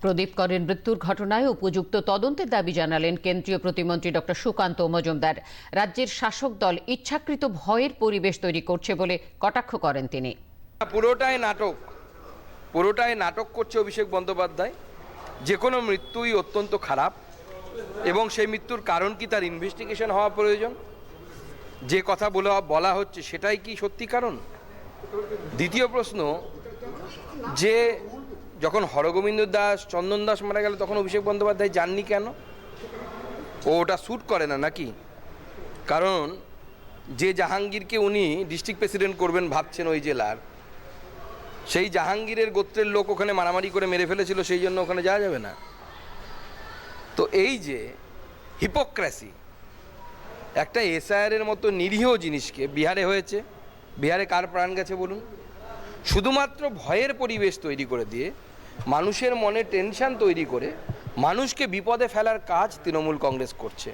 প্রদীপ করের মৃত্যুর ঘটনায় উপযুক্ত তদন্তের দাবি জানালেন কেন্দ্রীয় প্রতিমন্ত্রী ডক্টর সুকান্ত মজুমদার। রাজ্যের শাসক দল ইচ্ছাকৃত ভয়ের পরিবেশ তৈরি করছে বলে কটাক্ষ করেন তিনি। পুরোটাই নাটক। পুরোটাই নাটক করছে অভিষেক বন্দ্যোপাধ্যায়। যে কোনো মৃত্যুই অত্যন্ত খারাপ এবং সেই মৃত্যুর কারণ কি তার ইনভেস্টিগেশন হওয়া প্রয়োজন? যে কথা বলে বলা হচ্ছে সেটাই কি সত্যি কারণ? দ্বিতীয় প্রশ্ন, যে যখন হরগোবিন্দ দাস, চন্দন দাস মারা গেল, তখন অভিষেক বন্দ্যোপাধ্যায় যাননি কেন? ও ওটা শ্যুট করে না নাকি? কারণ যে জাহাঙ্গীরকে উনি ডিস্ট্রিক্ট প্রেসিডেন্ট করবেন ভাবছেন ওই জেলার, সেই জাহাঙ্গীরের গোত্রের লোক ওখানে মারামারি করে মেরে ফেলেছিল, সেই জন্য ওখানে যাওয়া যাবে না। তো এই যে হিপোক্রেসি একটা এসআইআরের মতো নিরীহ জিনিসকে বিহারে হয়েছে, বিহারে কার প্রাণ গেছে বলুন? শুধুমাত্র ভয়ের পরিবেশ তৈরি করে দিয়ে, মানুষের মনে টেনশন তৈরি করে, মানুষকে বিপদে ফেলার কাজ তৃণমূল কংগ্রেস করছে।